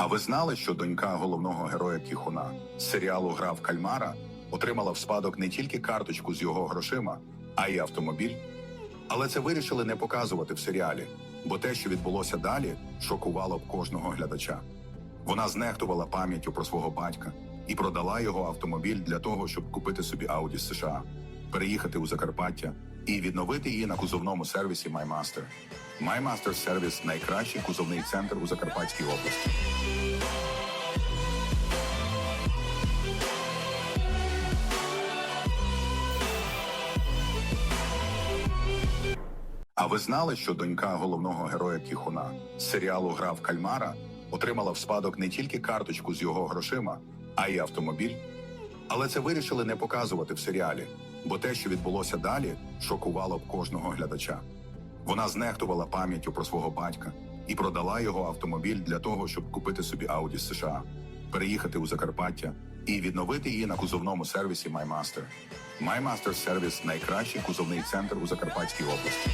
А ви знали, що донька головного героя Тіхуна серіалу Гра в Кальмара отримала в спадок не тільки карточку з його грошима, а й автомобіль? Але це вирішили не показувати в серіалі, бо те, що відбулося далі, шокувало б кожного глядача. Вона знехтувала пам'яттю про свого батька і продала його автомобіль для того, щоб купити собі Ауді США, переїхати у Закарпаття і відновити її на кузовному сервісі MyMaster. MyMaster сервіс найкращий кузовний центр у Закарпатській області. А ви знали, що донька головного героя Тіхуна серіалу Гра в Кальмара отримала в спадок не тільки карточку з його грошима, а й автомобіль? Але це вирішили не показувати в серіалі, бо те, що відбулося далі, шокувало б кожного глядача. Вона знехтувала пам'яттю про свого батька і продала його автомобіль для того, щоб купити собі Ауді США, переїхати у Закарпаття і відновити її на кузовному сервісі MyMaster. MyMaster сервіс найкращий кузовний центр у Закарпатській області.